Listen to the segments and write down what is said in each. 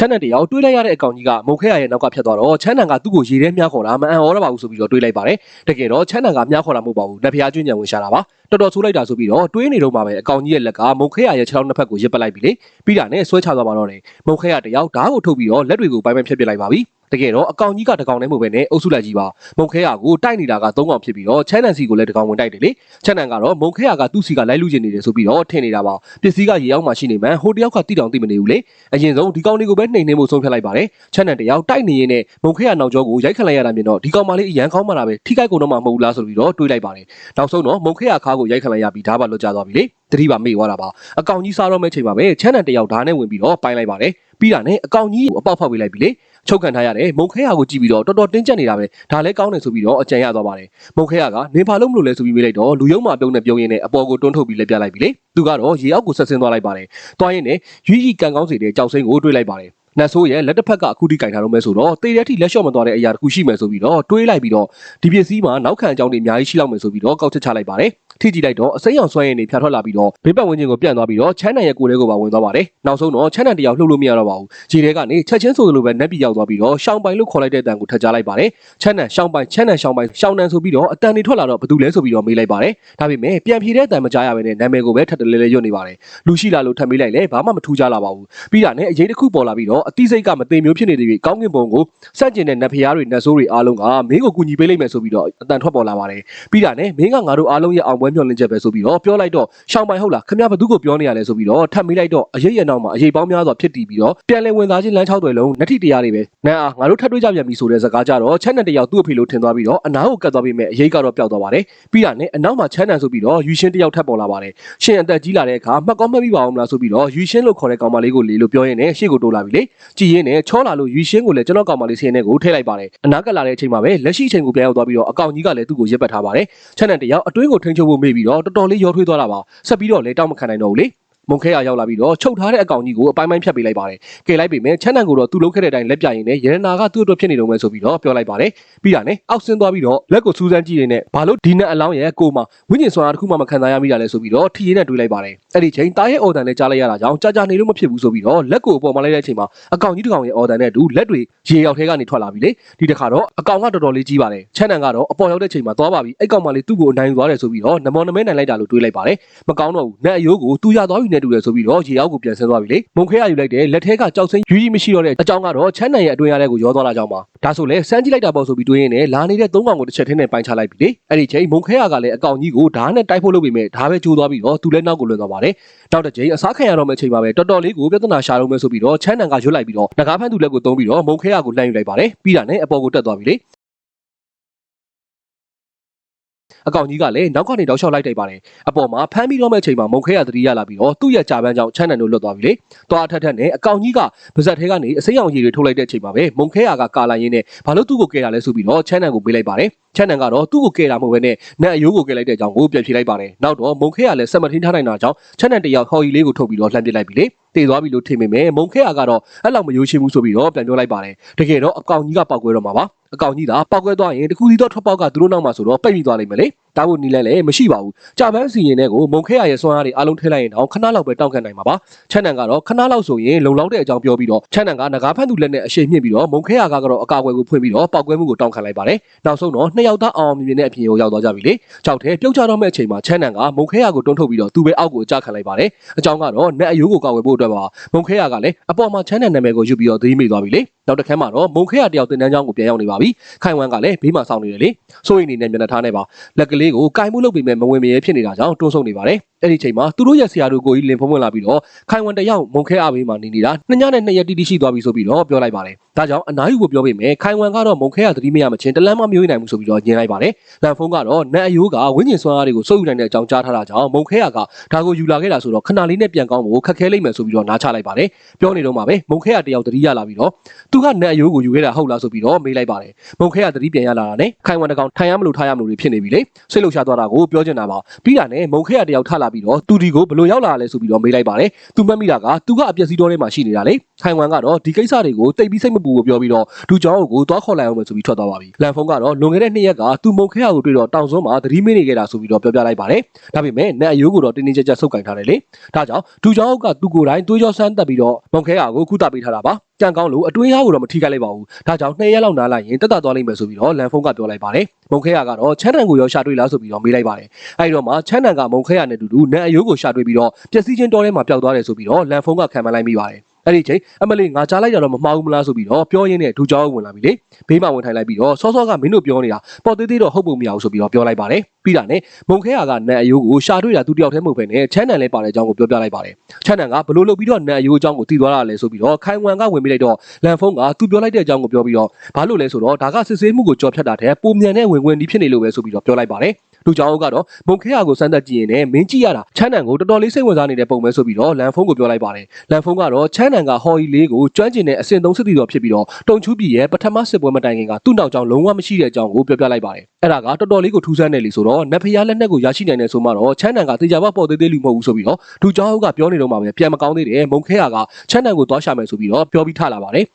ချမ်းနန်တယောက်တွေးလိုက်ရတဲ့အကောင်ကြီးကမုံခဲရရဲ့နောက်ကဖြတ်သွားတော့ချမ်းနန်ကသူ့ကိုရေထဲမြားခေါ်တာမအံ့ဩရပါဘူးဆိုပြီးတော့တွေးလိုက်ပါတယ်တကယ်တော့ချမ်းနန်ကမြားခေါ်တာမဟုတ်ပါဘူးလက်ဖျားကျွင်းကြံဝင်ရှာတာပါတော်တော်ဆိုးလိုက်တာဆိုပြီးတော့တွေးနေတော့မှပဲအကောင်ကြီးရဲ့လက်ကမုံခဲရရဲ့ခြေထောက်နှစ်ဖက်ကိုရစ်ပလိုက်ပြီလေပြီးတာနဲ့ဆွဲချသွားပါတော့တယ်မုံခဲရတယောက်ဓာတ်ကိုထုတ်ပြီးတော့လက်တွေကိုပိုင်းပိုင်းဖြတ်ပစ်လိုက်ပါပြီ တကယ်တော့အကောင်ကြီးကတကောင်နဲ့မဟုတ်ပဲနဲ့အုပ်စုလိုက်ကြီးပါမုံခဲရကိုတိုက်နေတာက၃ကောင်ဖြစ်ပြီးတော့ချမ်းနန်စီကိုလည်းတကောင်ဝင်တိုက်တယ်လေချမ်းနန်ကတော့မုံခဲရကသူ့စီကလိုက်လူကျင်နေတယ်ဆိုပြီးတော့ထင်နေတာပါပစ္စည်းကရေရောက်မှရှိနေမှန်ဟိုတယောက်ကတိတောင်တိမနေဘူးလေအရင်ဆုံးဒီကောင်လေးကိုပဲနှိမ်နှင်းဖို့ဆုံးဖြတ်လိုက်ပါတယ်ချမ်းနန်တယောက်တိုက်နေရင်နဲ့မုံခဲရနောက်ကျောကိုရိုက်ခတ်လိုက်ရတာမြင်တော့ဒီကောင်မလေးအရန်ကောင်းမှလာပဲထိခိုက်ကုန်တော့မှမဟုတ်ဘူးလားဆိုပြီးတော့တွေးလိုက်ပါတယ်နောက်ဆုံးတော့မုံခဲရခါကိုရိုက်ခတ်လိုက်ရပြီးဓာတ်ပါလွတ်ကျသွားပြီလေတတိပါမေ့သွားတာပါအကောင်ကြီးစားတော့မဲ့ချိန်မှာပဲချမ်းနန်တယောက်ဓာတ်နဲ့ဝင်ပြီးတော့ပိုင်းလိုက်ပါတယ်ပြီးတာနဲ့အကောင်ကြီးကိုအပေါက်ဖောက်ပေးလိုက်ပြီလေ ချုပ်ခံထားရတယ်မုံခဲရကိုကြည့်ပြီးတော့တော်တော်တင်းကျပ်နေတာပဲဒါလည်းကောင်းတယ်ဆိုပြီးတော့အကြံရသွားပါတယ်မုံခဲရကနေပါလို့မလို့လဲဆိုပြီးမေးလိုက်တော့လူယုံမာပြုံးနဲ့ပြုံးရင်းနဲ့အပေါ်ကိုတွန်းထုတ်ပြီးလက်ပြလိုက်ပြီလေသူကတော့ရေအောက်ကိုဆက်ဆင်းသွားလိုက်ပါတယ်တွားရင်းနဲ့ရွီးရီကန်ကောင်းစီတဲ့ကြောက်စိမ့်ကိုတွေးလိုက်ပါတယ် နတ်ဆိုးရဲ့လက်တစ်ဖက်ကအခုထိကင်ထားတော့မဲဆိုတော့တေတဲ့ထိလက်လျှော့မသွားတဲ့အရာတစ်ခုရှိမယ်ဆိုပြီးတော့တွေးလိုက်ပြီးတော့ဒီပစ္စည်းမှာနောက်ခံအကြောင်းတွေအများကြီးရှိလောက်မယ်ဆိုပြီးတော့ကောက်ချက်ချလိုက်ပါတယ်ထိကြည့်လိုက်တော့အစိမ်းအောင်ဆွဲရည်နေဖြာထွက်လာပြီးတော့ဘေးပတ်ဝန်းကျင်ကိုပြန့်သွားပြီးတော့ချမ်းနန်ရဲ့ကိုယ်လေးကိုပါဝင်သွားပါတယ်နောက်ဆုံးတော့ချမ်းနန်တယောက်လှုပ်လို့မရတော့ပါဘူးခြေထဲကနေချက်ချင်းဆိုသလိုပဲနက်ပြီးရောက်သွားပြီးတော့ရှောင်းပိုင်လို့ခေါ်လိုက်တဲ့အတန်ကိုထပ်ကြားလိုက်ပါတယ်ချမ်းနန်ရှောင်းပိုင်ချမ်းနန်ရှောင်းပိုင်ရှောင်းနန်ဆိုပြီးတော့အတန်တွေထွက်လာတော့ဘသူလဲဆိုပြီးတော့မေးလိုက်ပါတယ်ဒါပေမဲ့ပြန်ဖြေတဲ့အတန်မကြားရဘဲနဲ့နာမည်ကိုပဲထပ်တလဲလဲရွတ်နေပါတယ်လူရှိလာလို့ထပ်မေးလိုက်လဲဘာမှမထူးကြလာပါဘူးပြီးတာနဲ့အရေးတစ်ခုပေါ်လာပြီးတော့အတိစိတ်ကမသိမျိုးဖြစ်နေသေးပြီကောင်းကင်ဘုံကိုစန့်ကျင်တဲ့နတ်ဖျားတွေနတ်ဆိုးတွေအားလုံးကမင်းကိုကူညီပေးလိုက်မယ်ဆိုပြီးတော့အတန်ထွက်ပေါ်လာပါတယ်ပြီးတာနဲ့မင်းကငါတို့အားလုံးရဲ့အောင်ပွဲမျှော်လင့်ချက်ပဲဆိုပြီးတော့ပြောလိုက်တော့ရှောင်းပိုင်ဟုတ်လားခင်ဗျားဘသူကိုပြောနေရလဲဆိုပြီးတော့ထပ်မေးလိုက်တော့အရေးရနောက်မှာအရေးပေါင်းများစွာဖြစ်တည်ပြီးတော့ပြန်လည်ဝင်သားချင်းလမ်းချောက်တွေလုံးနက်ထိတရားတွေပဲနာအာငါတို့ထပ်တွေ့ကြပြန်ပြီဆိုတဲ့စကားကြတော့ချမ်းနန်တယောက်သူ့အဖေလို့ထင်သွားပြီးတော့အနားကိုကတ်သွားပြီးမဲ့အရေးကတော့ပျောက်သွားပါတယ်ပြီးတာနဲ့အနောက်မှာချမ်းနန်ဆိုပြီးတော့ယူရှင်းတယောက်ထပ်ပေါ်လာပါတယ်ရှင်အသက်ကြီးလာတဲ့အခါမှတ်ကောင်းမှတ်ပြီးပါအောင်မလားဆိုပြီးတော့ယူရှင်းလို့ခေါ်တဲ့ကောင်မလေးကိုလေလို့ပြောရင်းနဲ့ရှေ့ကိုတိုးလာပြီလေကြည်ရင်းနဲ့ချောလာလို့ယူရှင်းကိုလည်းကျွန်တော်ကောင်မလေးစီရင်နဲ့ကိုထည့်လိုက်ပါတယ်အနားကလာတဲ့အချိန်မှာပဲလက်ရှိအချိန်ကိုပြန်ရောက်သွားပြီးတော့အကောင်ကြီးကလည်းသူ့ကိုရက်ပတ်ထားပါတယ်ချမ်းနန်တယောက်အတွင်းကိုထိန်းချုပ်ဖို့မေ့ပြီးတော့တော်တော်လေးရောထွေးသွားတာပါဆက်ပြီးတော့လည်းတောက်မခံနိုင်တော့ဘူးလေ မုံခဲရရောက်လာပြီးတော့ချုပ်ထားတဲ့အကောင်ကြီးကိုအပိုင်းပိုင်းဖြတ်ပေးလိုက်ပါတယ်။ကယ်လိုက်ပေမဲ့ချမ်းနန်ကိုတော့သူ့လုံးခဲ့တဲ့အတိုင်းလက်ပြရင်နဲ့ရတနာကသူ့အတွက်ဖြစ်နေတော့မယ်ဆိုပြီးတော့ပြောလိုက်ပါတယ်။ပြီးတာနဲ့အောက်ဆင်းသွားပြီးတော့လက်ကိုစူးစမ်းကြည့်နေတဲ့ဘာလို့ဒီနက်အလောင်းရဲ့ကိုမဝိညာဉ်စွမ်းအားတစ်ခုမှမခံစားရမိတာလဲဆိုပြီးတော့ထီရင်းနဲ့တွေးလိုက်ပါတယ်။အဲ့ဒီချိန်တားရဲ့အော်တန်နဲ့ကြားလိုက်ရတာကြောင့်ကြာကြာနေလို့မဖြစ်ဘူးဆိုပြီးတော့လက်ကိုအပေါ်မှာလိုက်တဲ့အချိန်မှာအကောင်ကြီးတစ်ကောင်ရဲ့အော်တန်နဲ့အတူလက်တွေရေရောက်ထဲကနေထွက်လာပြီလေ။ဒီတစ်ခါတော့အကောင်ကတော်တော်လေးကြီးပါတယ်။ချမ်းနန်ကတော့အပေါ်ရောက်တဲ့ချိန်မှာသွားပါပြီ။အဲ့ကောင်မလေးသူ့ကိုအနိုင်သွားတယ်ဆိုပြီးတော့နမောနမဲနိုင်လိုက်တာလို့တွေးလိုက်ပါတယ်။မကောင်းတော့ဘူး။နက်အယိုးကိုသူရသွားပြီနဲ့တူတယ်ဆိုပြီးတော့ရေအောက်ကိုပြန်ဆင်းသွားပြီလေမုံခဲရယူလိုက်တယ်လက်ထဲကကြောက်စိမ့်ယူကြီးမရှိတော့တဲ့အကြောင်းကတော့ချမ်းနန်ရဲ့အတွင်းရတဲ့ကိုရောသွားတာကြောင့်ပါဒါဆိုလဲစမ်းကြည့်လိုက်တာပေါ့ဆိုပြီးတွေးရင်းနဲ့လာနေတဲ့သုံးကောင်ကိုတစ်ချက်ထင်းနဲ့ပိုင်းချလိုက်ပြီလေအဲ့ဒီချိန်မုံခဲရကလည်းအကောင်ကြီးကိုဓာတ်နဲ့တိုက်ဖို့လုပ်ပြီးမဲ့ဓာတ်ပဲကျိုးသွားပြီးတော့သူလည်းနောက်ကိုလွန်သွားပါတယ်နောက်တစ်ချိန်အစားခံရတော့မယ့်ချိန်မှာပဲတော်တော်လေးကိုပြဿနာရှာတော့မယ်ဆိုပြီးတော့ချမ်းနန်ကရွတ်လိုက်ပြီးတော့ငကားဖန်းသူလက်ကိုသုံးပြီးတော့မုံခဲရကိုလှမ်းယူလိုက်ပါတယ်ပြီးတာနဲ့အပေါ်ကိုတက်သွားပြီလေ အကောင်ကြီးကလည်းနောက်ကနေတောက်လျှောက်လိုက်တိုက်ပါတယ်အပေါ်မှာဖမ်းပြီးတော့မဲ့အချိန်မှာမုံခဲရသတိရလာပြီးတော့သူ့ရဲ့ကြာပန်းကြောင့်ချမ်းနန်တို့လွတ်သွားပြီလေသွားထက်ထက်နဲ့အကောင်ကြီးကပါဇက်ထဲကနေအစိမ်းအောင်ကြီးတွေထုတ်လိုက်တဲ့အချိန်မှာပဲမုံခဲရကကာလာရင်းနဲ့ဘာလို့သူ့ကိုကယ်တာလဲဆိုပြီးတော့ချမ်းနန်ကိုပေးလိုက်ပါတယ်ချမ်းနန်ကတော့သူ့ကိုကယ်တာမဟုတ်ဘဲနဲ့နတ်အယိုးကိုကယ်လိုက်တဲ့အကြောင်းကိုပြန်ဖြေလိုက်ပါတယ်နောက်တော့မုံခဲရလည်းဆက်မထင်းထားနိုင်တာကြောင့်ချမ်းနန်တယောက်ဟော်ရီလေးကိုထုတ်ပြီးတော့လှမ်းပစ်လိုက်ပြီလေတည်သွားပြီလို့ထင်မိမယ်မုံခဲရကတော့အဲ့လောက်မယိုးရှင်းဘူးဆိုပြီးတော့ပြန်ပြောလိုက်ပါတယ်တကယ်တော့အကောင်ကြီးကပောက်ကွဲတော့မှာပါ အကောင်ကြီးကပောက်ကွဲသွားရင်တခုစီတော့ထွက်ပေါက်ကသူတို့နောက်မှာဆိုတော့ပိတ်မိသွားလိမ့်မယ်လေတားဖို့နီးလဲလည်းမရှိပါဘူးကြာပန်းစီရင်တဲ့ကိုမုံခဲရရဲ့စွမ်းအားတွေအလုံးထဲလိုက်ရင်တော့ခဏလောက်ပဲတောက်ခံနိုင်မှာပါချမ်းနန်ကတော့ခဏလောက်ဆိုရင်လုံလောက်တဲ့အကြောင်းပြောပြီးတော့ချမ်းနန်ကငကားဖန်သူလက်နဲ့အရှိန်မြင့်ပြီးတော့မုံခဲရကတော့အကာအကွယ်ကိုဖွင့်ပြီးတော့ပောက်ကွဲမှုကိုတောင်းခံလိုက်ပါတယ်နောက်ဆုံးတော့နှစ်ယောက်သားအောင်မြင်မြင်နဲ့အပြင်ကိုရောက်သွားကြပြီလေကြောက်တဲ့ပြုတ်ချတော့မဲ့အချိန်မှာချမ်းနန်ကမုံခဲရကိုတွန်းထုတ်ပြီးတော့သူပဲအောက်ကိုအကြခံလိုက်ပါတယ်အကြောင်းကတော့နက်အယိုးကိုကောက်ဝယ်ဖို့အတွက်ပါမုံခဲရကလည်းအပေါ်မှာချမ်းနန်နာမည်ကိုယူပြီးတော့သတိမိသွားပြီလေနောက်တစ်ခါမှတော့မုံခဲရတယောက်တင်တန်းချောင်းကိုပြန်ရောက်နေပါပြီခိုင်ဝမ်ကလည်းဘေးမှာစောင့်နေတယ်လေစိုးရိမ်နေတဲ့မျက်နှာထားနဲ့ပါလက်ကလေးကိုကင်မှုလုပ်ပြီးမဲ့မဝင်မရဲဖြစ်နေတာကြောင့်တွန်းဆုံနေပါတယ်အဲ့ဒီချိန်မှာသူတို့ရဲ့ဆရာတို့ကိုကြီးလင်ဖုံးဝင်လာပြီးတော့ခိုင်ဝမ်တယောက်မုံခဲအားဘေးမှာနေနေတာနှစ်ညနဲ့နှစ်ရက်တိတိရှိသွားပြီဆိုပြီးတော့ပြောလိုက်ပါတယ်ဒါကြောင့်အနားယူကိုပြောပေးမယ်ခိုင်ဝမ်ကတော့မုံခဲရသတိမရမချင်းတလန်းမမျိုးနိုင်ဘူးဆိုပြီးတော့ညင်လိုက်ပါတယ်လန်ဖုံးကတော့နတ်အယိုးကဝင်းကျင်စွမ်းအားတွေကိုစိုးယူနိုင်တဲ့အကြောင်းကြားထားတာကြောင့်မုံခဲရကဒါကိုယူလာခဲ့တာဆိုတော့ခဏလေးနဲ့ပြန်ကောင်းဖို့ခက်ခဲလိမ့်မယ်ဆိုပြီးတော့နားချလိုက်ပါတယ်ပြောနေတော့မှပဲမုံခဲရတယောက်သတိရလာပြီးတော့သူကနတ်အယိုးကိုယူခဲ့တာဟုတ်လားဆိုပြီးတော့မေးလိုက်ပါတယ်မုံခဲရသတိပြန်ရလာတာနဲ့ခိုင်ဝမ်တကောင်ထိုင်ရမလို့ထားရမလို့တွေဖြစ်နေပြီလေစိတ်လှုပ်ရှားသွားတာကိုပြောချင်တာပါပြီးတာနဲ့မုံခဲရတယောက်ထလာပြီးတော့သူဒီကိုဘလို့ရောက်လာလဲဆိုပြီးတော့မေးလိုက်ပါတယ်သူမှတ်မိတာကသူကအပျက်စီးတော်ထဲမှာရှိနေတာလေခိုင်ဝမ်ကတော့ဒီကိစ္စတွေကိုတိတ်ပြီးစိတ်မပူကိုပြောပြီးတော့ဒူချောင်းကိုသွားခေါ်လိုက်အောင်မယ်ဆိုပြီးထွက်သွားပါပြီလန်ဖုန်းကတော့လွန်ခဲ့တဲ့နှစ်ရက်ကသူမုံခဲရကိုတွေ့တော့တောင်စွန်းမှာသတိမေးနေခဲ့တာဆိုပြီးတော့ပြောပြလိုက်ပါတယ်ဒါပေမဲ့နတ်အယိုးကိုတော့တင်းတင်းကြပ်ကြပ်ဆုပ်ကင်ထားတယ်လေဒါကြောင့်ဒူချောင်းကသူကိုယ်တိုင်သွေးကြောဆန်းတက်ပြီးတော့မုံခဲရကိုကုသပေးထားတာပါ ကြံကောင်းလို့အတွင်းရကိုတော့မထိခိုက်လိုက်ပါဘူးဒါကြောင့်နှစ်ရက်လောက်နားလိုက်ရင်တက်တာသွားလိမ့်မယ်ဆိုပြီးတော့လန်ဖုန်းကပြောလိုက်ပါတယ်မုံခဲရကတော့ချမ်းတန်ကိုရောရှာတွေ့လားဆိုပြီးတော့မေးလိုက်ပါတယ်အဲဒီတော့မှချမ်းတန်ကမုံခဲရနဲ့တူတူနတ်အယိုးကိုရှာတွေ့ပြီးတော့ပျက်စီးချင်းတောထဲမှာပျောက်သွားတယ်ဆိုပြီးတော့လန်ဖုန်းကခံမှန်းလိုက်မိပါတယ်အဲ့ဒီချိန်အမလေးငါကြားလိုက်တာတော့မမှားဘူးမလားဆိုပြီးတော့ပြောရင်းနဲ့ဒူကြောင်းဝင်လာပြီလေဘေးမှာဝင်ထိုင်လိုက်ပြီးတော့စောစောကမင်းတို့ပြောနေတာပေါ်သေးသေးတော့ဟုတ်ပုံမရဘူးဆိုပြီးတော့ပြောလိုက်ပါတယ်ပြီးတာနဲ့မုံခဲရကနတ်အယိုးကိုရှာတွေ့တာသူတယောက်တည်းမဟုတ်ဘဲနဲ့ချမ်းတန်လည်းပါတဲ့အကြောင်းကိုပြောပြလိုက်ပါတယ်ချမ်းတန်ကဘလို့လုပ်ပြီးတော့နတ်အယိုးအကြောင်းကိုသိသွားတာလဲဆိုပြီးတော့ခိုင်ဝမ်ကဝင်ပြီးလိုက်တော့လန်ဖုန်းကသူပြောလိုက်တဲ့အကြောင်းကိုပြောပြီးတော့ဘာလို့လဲဆိုတော့ဒါကစစ်ဆေးမှုကိုကြော်ဖြတ်တာတဲ့ပုံမြန်တဲ့ဝင်ဝင်ဒီဖြစ်နေလို့ပဲဆိုပြီးတော့ပြောလိုက်ပါတယ်လူကြောင်ကတော့မုံခဲရကိုစမ်းသက်ကြည့်ရင်လည်းမင်းကြည့်ရတာချမ်းနန်ကိုတော်တော်လေးစိတ်ဝင်စားနေတဲ့ပုံပဲဆိုပြီးတော့လန်ဖုန်းကိုပြောလိုက်ပါတယ်လန်ဖုန်းကတော့ချမ်းနန်ကဟော်ရီလေးကိုကျွမ်းကျင်တဲ့အစင်သုံးစစ်တီတော်ဖြစ်ပြီးတော့တုံချူပြည်ရဲ့ပထမစစ်ပွဲမတိုင်ခင်ကသူ့နောက်ကြောင်လုံးဝမရှိတဲ့အကြောင်းကိုပြောပြလိုက်ပါတယ်အဲ့ဒါကတော်တော်လေးကိုထူးဆန်းတယ်လीဆိုတော့နတ်ဖျားလက်နက်ကိုရရှိနိုင်တယ်ဆိုမှတော့ချမ်းနန်ကတေချာဘပေါ်သေးသေးလူမဟုတ်ဘူးဆိုပြီးတော့လူကြောင်ကပြောနေတော့မှပဲပြန်မကောင်းသေးတယ်မုံခဲရကချမ်းနန်ကိုသွားရှာမယ်ဆိုပြီးတော့ပြောပြီးထလာပါတယ်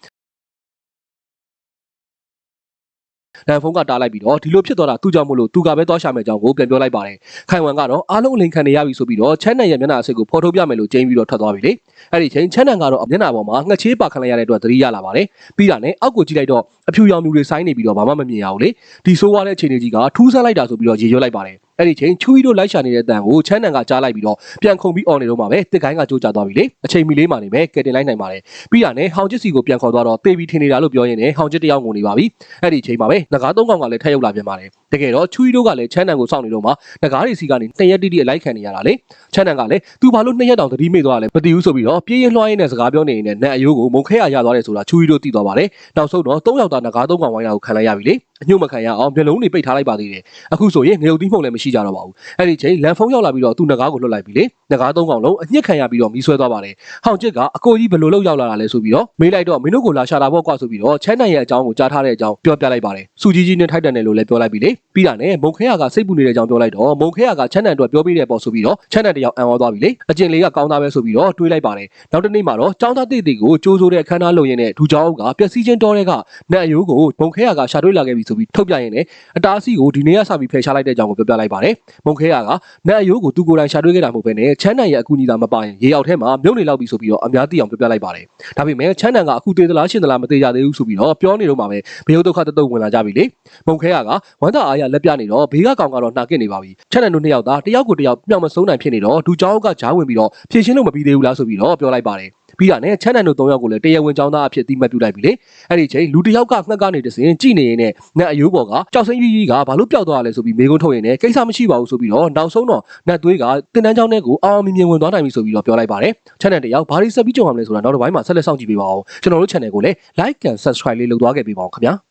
လန်ဖုန်းကတားလိုက်ပြီးတော့ဒီလိုဖြစ်သွားတာသူ့ကြောင့်မလို့သူကပဲသွားရှာမယ်အကြောင်းကိုပြန်ပြောလိုက်ပါတယ်။ခိုင်ဝမ်ကတော့အားလုံးအလိန်ခံနေရပြီဆိုပြီးတော့ချမ်းနန်ရဲ့မျက်နှာအစိတ်ကိုဖော်ထုတ်ပြမယ်လို့ကြိမ်းပြီးတော့ထွက်သွားပြီလေ။အဲ့ဒီချိန်ချမ်းနန်ကတော့မျက်နှာပေါ်မှာငှက်ချေးပါခံလိုက်ရတဲ့အတွက်သတိရလာပါတယ်။ပြီးတာနဲ့အောက်ကိုကြည့်လိုက်တော့အဖြူရောင်မြူတွေဆိုင်းနေပြီးတော့ဘာမှမမြင်ရဘူးလေ။ဒီဆိုးဝါးတဲ့အခြေအနေကြီးကထူးဆန်းလိုက်တာဆိုပြီးတော့ရေရွတ်လိုက်ပါတယ်။ အဲ့ဒီချိန်ချူရီတို့လိုက်ရှာနေတဲ့အတန်ကိုချမ်းနန်ကကြားလိုက်ပြီးတော့ပြန်ခုန်ပြီးអော်နေတော့မှပဲတစ်ကိုင်းကကြိုးကြသွားပြီလေအချိန်မီလေးမှနေပဲကဲတင်လိုက်နိုင်ပါတယ်ပြီးတာနဲ့ဟောင်ချစ်စီကိုပြန်ခေါ်သွားတော့တေးပြီးထင်နေတာလို့ပြောရင်းနဲ့ဟောင်ချစ်တယောက်ငုံနေပါပြီအဲ့ဒီချိန်မှာပဲငကားသုံးကောင်ကလည်းထက်ရောက်လာပြန်ပါတယ်တကယ်တော့ချူရီတို့ကလည်းချမ်းနန်ကိုစောင့်နေတော့မှငကားတွေစီကနေနှစ်ရက်တိတိအလိုက်ခံနေရတာလေချမ်းနန်ကလည်းသူဘာလို့နှစ်ရက်တောင်သတိမေ့သွားလဲမသိဘူးဆိုပြီးတော့ပြေးရင်လွှားရင်းနဲ့စကားပြောနေရင်နဲ့နတ်အယိုးကိုမုံခဲရရသွားတယ်ဆိုတာချူရီတို့သိသွားပါတယ်နောက်ဆုံးတော့၃ယောက်သားငကားသုံးကောင်ဝိုင်းတာကိုခံလိုက်ရပြီလေ အညွတ်မခံရအောင်မျက်လုံးတွေပိတ်ထားလိုက်ပါသေးတယ်အခုဆိုရင်ငရုတ်သီးမှုန့်လည်းမရှိကြတော့ပါဘူးအဲ့ဒီချိန်လန်ဖုံးရောက်လာပြီးတော့သူ့ငကားကိုလွတ်လိုက်ပြီလေငကားသုံးကောင်လုံးအညစ်ခံရပြီးတော့မီးဆွဲသွားပါတယ်ဟောင်ချစ်ကအကိုကြီးဘယ်လိုလုပ်ရောက်လာတာလဲဆိုပြီးတော့မေးလိုက်တော့မင်းတို့ကိုလာရှာတာပေါ့ကွာဆိုပြီးတော့ချမ်းနိုင်ရဲ့အကြောင်းကိုကြားထားတဲ့အကြောင်းပြောပြလိုက်ပါတယ်စူကြီးကြီးနဲ့ထိုက်တန်တယ်လို့လည်းပြောလိုက်ပြီလေပြီးတာနဲ့မုံခဲရကစိတ်ပူနေတဲ့အကြောင်းပြောလိုက်တော့မုံခဲရကချမ်းနိုင်အတွက်ပြောပြတဲ့ပေါ့ဆိုပြီးတော့ချမ်းနိုင်တယောက်အံ့ဩသွားပြီလေအကျင်လေးကကောင်းသားပဲဆိုပြီးတော့တွေးလိုက်ပါတယ်နောက်တစ်နေ့မှာတော့ចောင်းသားတိတိကိုကြိုးဆိုးတဲ့အခမ်းအနားလုပ်ရင်းနဲ့ဒူချောင်းကပျက်စီးခြင်းတော်တဲ့ကနတ်အယိုးကိုမုံခဲရကရှာတွေ့လာခဲ့ပြီဆိုပြီးထုတ်ပြရင်းနဲ့အတားအဆီးကိုဒီနေ့ကစပြီးဖယ်ရှားလိုက်တဲ့အကြောင်းကိုပြောပြလိုက်ပါတယ်မုံခဲရကနတ်အယိုးကိုသူကိုယ်တိုင်ရှာတွေ့ခဲ့တာမဟုတ်ဘဲနဲ့ချမ်းနိုင်ရဲ့အကူအညီသာမပါရင်ရေရောက်ထဲမှာမြုပ်နေလောက်ပြီဆိုပြီးတော့အများသိအောင်ပြောပြလိုက်ပါတယ်ဒါပေမဲ့ချမ်းနိုင်ကအခုသေးသလားရှင်းသလားမသေးကြသေးဘူးဆိုပြီးတော့ပြောနေတော့မှပဲဘေးဒုက္ခတတုတ်ဝင်လာကြပြီလေမုံခဲရကဝမ်းသာအားရလက်ပြနေတော့ဘေးကကောင်ကတော့နှာကစ်နေပါပြီချမ်းနိုင်တို့နှစ်ယောက်သားတယောက်ကိုတယောက်မြောက်မဆုံးနိုင်ဖြစ်နေတော့ဒူချောင်းကဂျားဝင်ပြီးတော့ဖြည့်ရှင်းလို့မပြီးသေးဘူးလားဆိုပြီးတော့ပြောလိုက်ပါတယ် ပြီးတာနဲ့ချမ်းနန်တို့၃ယောက်ကိုလည်းတရားဝင်ចောင်းသားအဖြစ်အတိမတ်ပြုလိုက်ပြီလေအဲ့ဒီချိန်လူတစ်ယောက်ကငှက်ကနေတစင်ကြည်နေရင်နဲ့နတ်အယိုးပေါ်ကကြောက်စိမ့်ကြီးကြီးကဘာလို့ပျောက်သွားလဲဆိုပြီးမေးခွန်းထုတ်ရင်လည်းကိစ္စမရှိပါဘူးဆိုပြီးတော့နောက်ဆုံးတော့နတ်သွေးကတင်တန်းချောင်းထဲကိုအောင်အောင်မြင်မြင်ဝင်သွားနိုင်ပြီဆိုပြီးတော့ပြောလိုက်ပါတယ်ချမ်းနန်တယောက်ဘာလို့ဆက်ပြီးကြုံရမလဲဆိုတာနောက်တစ်ပိုင်းမှာဆက်လက်စောင့်ကြည့်ပေးပါဦးကျွန်တော်တို့ channel ကိုလည်း like and subscribe လေးလုပ်သွားခဲ့ပေးပါဦးခင်ဗျာ